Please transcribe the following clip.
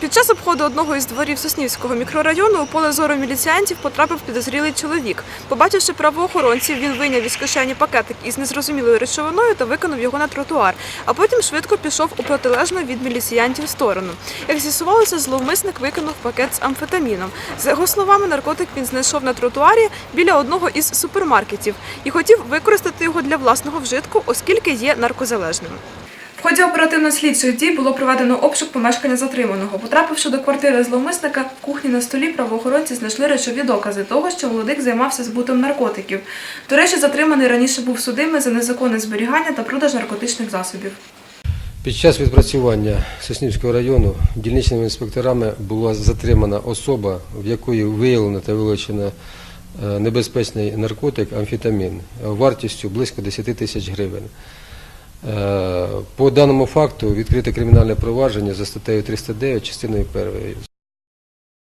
Під час обходу одного із дворів Соснівського мікрорайону у поле зору міліціянтів потрапив підозрілий чоловік. Побачивши правоохоронців, він вийняв із кишені пакетик із незрозумілою речовиною та викинув його на тротуар, а потім швидко пішов у протилежну від міліціянтів сторону. Як з'ясувалося, зловмисник викинув пакет з амфетаміном. За його словами, наркотик він знайшов на тротуарі біля одного із супермаркетів і хотів використати його для власного вжитку, оскільки є наркозалежним. В ході оперативно-слідчих дій було проведено обшук помешкання затриманого. Потрапивши до квартири зловмисника, в кухні на столі правоохоронці знайшли речові докази того, що молодик займався збутом наркотиків. До речі, затриманий раніше був судимий за незаконне зберігання та продаж наркотичних засобів. Під час відпрацювання Соснівського району дільничними інспекторами була затримана особа, в якої виявлено та вилучено е, небезпечний наркотик амфетамін вартістю близько 10 тисяч гривень. Е, По даному факту відкрите кримінальне провадження за статтею 309 частиною 1.